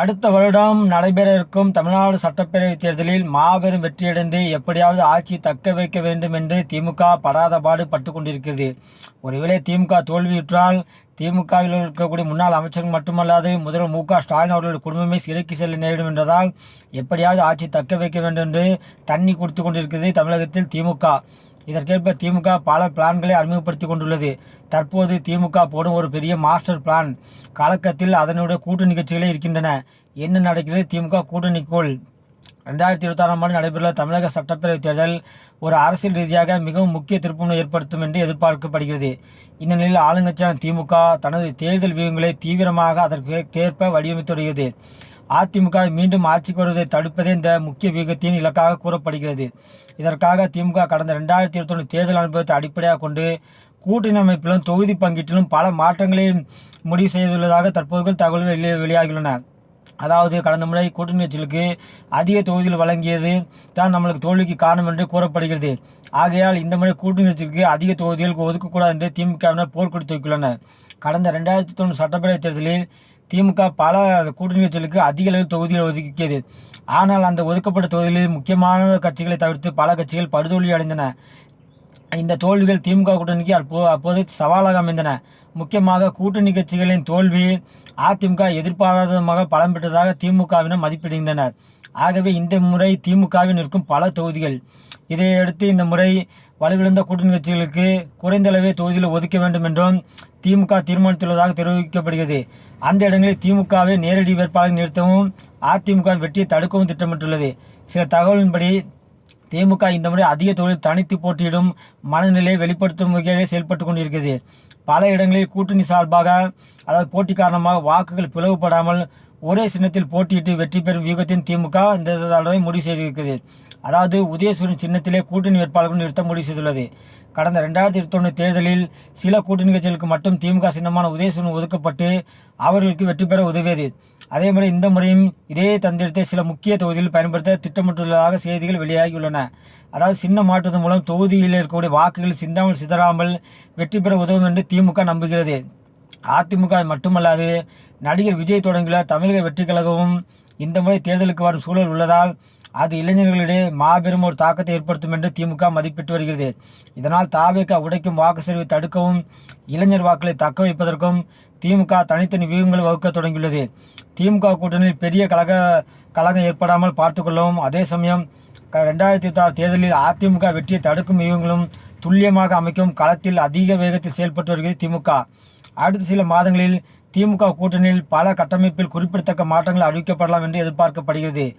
அடுத்த வருடம் நடைபெற இருக்கும் தமிழ்நாடு சட்டப்பேரவை தேர்தலில் மாபெரும் வெற்றியடைந்து எப்படியாவது ஆட்சி தக்க வைக்க வேண்டும் என்று திமுக படாத பாடு பட்டு கொண்டிருக்கிறது. ஒருவேளை திமுக தோல்வியுற்றால் திமுகவில் இருக்கக்கூடிய முன்னாள் அமைச்சர்கள் மட்டுமல்லாது முதல்வர் மு க ஸ்டாலின் அவர்களுடைய குடும்பமே சிறைக்கு செல்ல நேரிடும் என்றதால் எப்படியாவது ஆட்சி தக்க வைக்க வேண்டும் என்று தண்ணி கொடுத்து கொண்டிருக்கிறது தமிழகத்தில் திமுக. இதற்கேற்ப திமுக பல பிளான்களை அறிமுகப்படுத்தி கொண்டுள்ளது. தற்போது திமுக போடும் ஒரு பெரிய மாஸ்டர் பிளான். கலக்கத்தில் அதனுடைய கூட்டு நிகழ்ச்சிகளே இருக்கின்றன. என்ன நடக்கிறது? திமுக கூட்டணிக்குள் ரெண்டாயிரத்தி இருபத்தாறாம் ஆண்டு நடைபெறுள்ள தமிழக சட்டப்பேரவை தேர்தல் ஒரு அரசியல் ரீதியாக மிகவும் முக்கிய திருப்பமுனை ஏற்படுத்தும் என்று எதிர்பார்க்கப்படுகிறது. இந்த நிலையில் ஆளுங்கட்சியான திமுக தனது தேர்தல் வியூகங்களை தீவிரமாக அதற்கு ஏற்ப வடிவமைத்து வருகிறது. அதிமுக மீண்டும் ஆட்சிக்கு வருவதை தடுப்பதே இந்த முக்கிய வியூகத்தின் இலக்காக கூறப்படுகிறது. இதற்காக திமுக கடந்த ரெண்டாயிரத்தி இருபத்தொன்று தேர்தல் அனுபவத்தை அடிப்படையாக கொண்டு கூட்டணி அமைப்பிலும் தொகுதி பங்கீட்டிலும் பல மாற்றங்களை முடிவு செய்துள்ளதாக தற்போது தகவல்கள் வெளியே வெளியாகியுள்ளன. அதாவது கடந்த முறை கூட்டணி கட்சிகளுக்கு அதிக தொகுதியில் வழங்கியது தான் நம்மளுக்கு தோல்விக்கு காரணம் என்று கூறப்படுகிறது. ஆகையால் இந்த முறை கூட்டணி கட்சிகளுக்கு அதிக தொகுதிகள் ஒதுக்கக்கூடாது என்று திமுகவினர் போர்க்கொடி தூக்கியுள்ளனர் கடந்த ரெண்டாயிரத்தி தொண்ணூறு சட்டப்பேரவைத் தேர்தலில் திமுக பல கூட்டணி கட்சிகளுக்கு அதிக அளவில் தொகுதிகள் ஒதுக்கியது ஆனால் அந்த ஒதுக்கப்பட்ட தொகுதிகளில் முக்கியமான கட்சிகளை தவிர்த்து பல கட்சிகள் படுதோல்வி அடைந்தன. இந்த தோல்விகள் திமுக கூட்டணிக்கு அப்போ அப்போது சவாலாக அமைந்தன. முக்கியமாக கூட்டணி கட்சிகளின் தோல்வி அதிமுக எதிர்பாராதமாக பலம் பெற்றதாக திமுகவினர் மதிப்பிடுகின்றனர். ஆகவே இந்த முறை திமுகவில் இருக்கும் பல தொகுதிகள். இதையடுத்து இந்த முறை வலுவிழந்த கூட்டணி கட்சிகளுக்கு குறைந்த அளவே தொகுதியில் ஒதுக்க வேண்டும் என்றும் திமுக தீர்மானித்துள்ளதாக தெரிவிக்கப்படுகிறது. அந்த இடங்களில் திமுகவை நேரடி வேட்பாளர் நிறுத்தவும் அதிமுக வெற்றியை தடுக்கவும் திட்டமிட்டுள்ளது. சில தகவலின்படி திமுக இந்த முறை அதிக தொழில் தனித்து போட்டியிடும் மனநிலையை வெளிப்படுத்தும் வகையிலே செயல்பட்டு கொண்டிருக்கிறது. பல இடங்களில் கூட்டணி சார்பாக அதாவது போட்டி காரணமாக வாக்குகள் பிளவுபடாமல் ஒரே சின்னத்தில் போட்டியிட்டு வெற்றி பெறும் யூகத்தின் திமுக இந்த தடவை முடிவு செய்திருக்கிறது. அதாவது உதயசூரியன் சின்னத்திலே கூட்டணி வேட்பாளர்கள் நிறுத்த முடிவு செய்துள்ளது. கடந்த ரெண்டாயிரத்தி இருபத்தொன்னு தேர்தலில் சில கூட்டணி கட்சிகளுக்கு மட்டும் திமுக சின்னமான உதயசூரியன் ஒதுக்கப்பட்டு அவர்களுக்கு வெற்றி பெற உதவியது. அதே இந்த முறையும் இதே தந்திரத்தை சில முக்கிய தொகுதியில் பயன்படுத்த திட்டமிட்டுள்ளதாக செய்திகள் வெளியாகியுள்ளன. அதாவது சின்ன மாற்றுவதன் மூலம் தொகுதியில் இருக்கக்கூடிய வாக்குகள் சிந்தாமல் சிதறாமல் வெற்றி பெற உதவும் என்று திமுக நம்புகிறது. அதிமுக மட்டுமல்லாது நடிகர் விஜய் தொடங்கியுள்ள தமிழக வெற்றி கழகமும் இந்த முறை தேர்தலுக்கு வரும் சூழல் உள்ளதால் அது இளைஞர்களிடையே மாபெரும் ஒரு தாக்கத்தை ஏற்படுத்தும் என்று திமுக மதிப்பிட்டு வருகிறது. இதனால் தாவேக்கா உடைக்கும் வாக்கு சரிவை தடுக்கவும் இளைஞர் வாக்குகளை தக்க வைப்பதற்கும் திமுக தனித்தனி வியூகங்களை வகுக்க தொடங்கியுள்ளது. திமுக கூட்டணியில் பெரிய கழக கழகம் ஏற்படாமல் பார்த்துக்கொள்ளவும் அதே சமயம் ரெண்டாயிரத்தி ஆறு தேர்தலில் அதிமுக வெற்றியை தடுக்கும் வியூகங்களும் துல்லியமாக அமைக்கும் களத்தில் அதிக வேகத்தில் செயல்பட்டு வருகிறது திமுக. அடுத்த சில மாதங்களில் திமுக கூட்டணியில் பல கட்டமைப்பில் குறிப்பிடத்தக்க மாற்றங்கள் அறிவிக்கப்படலாம் என்று எதிர்பார்க்கப்படுகிறது.